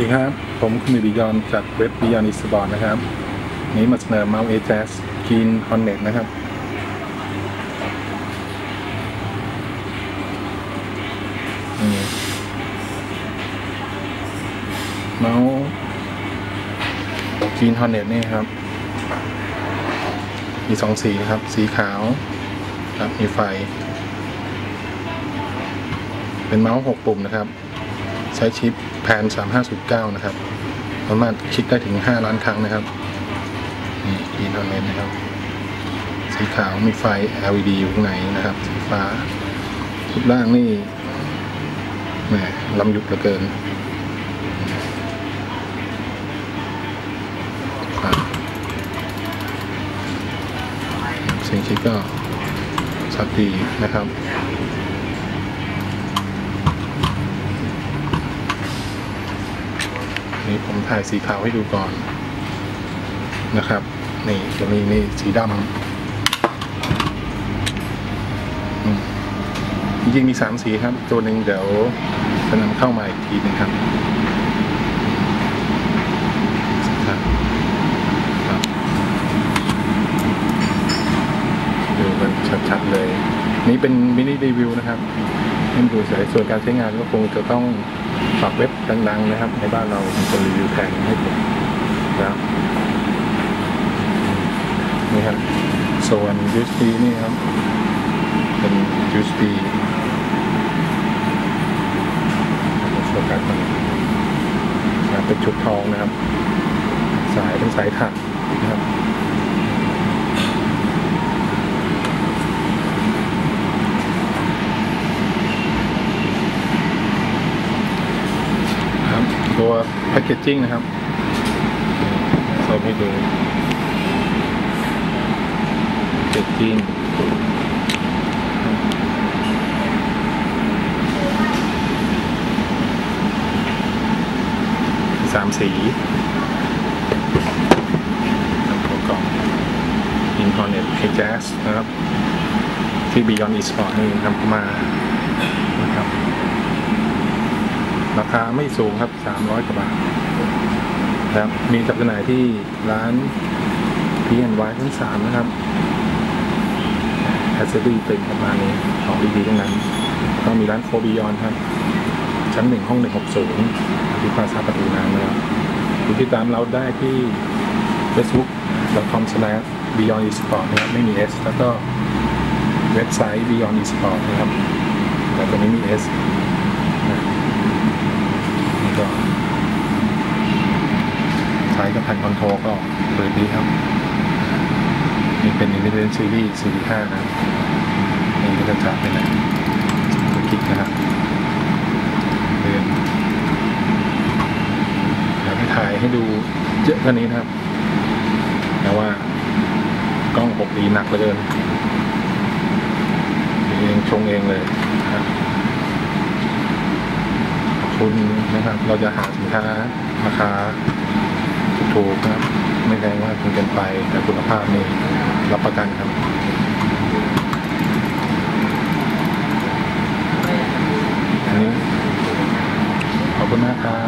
ดีครับ ผมคุณบิยอนจากเว็บบิยอนอิสบอร์นะครับ นี้มาเสนอเมาส์เอจสกินคอนเน็ตนะครับ เมาส์กินคอนเน็ตนี่ครับ มีสองสีครับ สีขาวครับมีไฟ เป็นเมาส์หกปุ่มนะครับ ใช้ชิปแพน 3509 นะครับ สามารถคลิกได้ถึง 5 ล้านครั้งนะครับ นี่อินเทอร์เน็ตนะครับ สีขาวมีไฟ LED อยู่ข้างในนะครับ สีฟ้ารูปร่างนี่แหมลำยุบเหลือเกินเสียงชิปก็ชัดดีนะครับ นี่ผม ถ่ายสีขาวให้ดูก่อนนะครับ นี่จะมีนี่สีดำจริงๆมีสามสีครับ ตัวหนึ่งเดี๋ยวจะนำเข้ามาอีกทีหนึงครับครับครับดูกันชัดๆเลย นี่เป็นมินิรีวิวนะครับ ให้ดูเฉยส่วนการใช้งานก็คงจะต้องฝากเว็บดังๆนะครับ ในบ้านเราเป็นคนรีวิวแทนให้ผมนะครับนี่ครับส่วน USB นี่ครับ เป็น USB โฟกัสมันนะครับเป็นชุดทองนะครับ สายเป็นสายถักนะครับตัว แพคเกจจิ้งนะครับเราให้ดูแพคเกจจิ้งสามสีตัวกล่อง Incornet K Jazz นะครับ ที่ Beyond Esport นี่ทำมานะครับ ราคาไม่สูงครับ300กว่าบาทครับมีจัดจำหน่ายที่ร้าน PNY ชั้น3นะครับแอสเซอรี่ตึกประมาณนี้ของดีๆทั้งนั้นก็มีร้านโคบิยอนครับ ชั้น1ห้อง160ที่พาซาประตูน้ำนะครับหรือติดตามเราได้ที่ facebook.com slash beyond esport นะครับไม่มี s แล้วก็เว็บไซต์ beyond esport นะครับแต่ตัวนี้มี s นะนี่ก็ใช้ กับแผ่นคอนโทรลก็เปิดดีครับนี่เป็น Independent Series 45นะครับนี่ก็จะจับไปไหนตัวคลิกนะครับเดือนเดี๋ยวไปถ่ายให้ดูเยอะกว่านี้นะครับ แต่ว่ากล้อง6ดีหนักเหลือเกินเองชงเองเลยครับคุณนะครับ เราจะหาสินค้าราคา ถูกครับ ไม่แพงมากจนเกินไป แต่คุณภาพนี่รับประกันครับอันนี้ขอบคุณมากครับ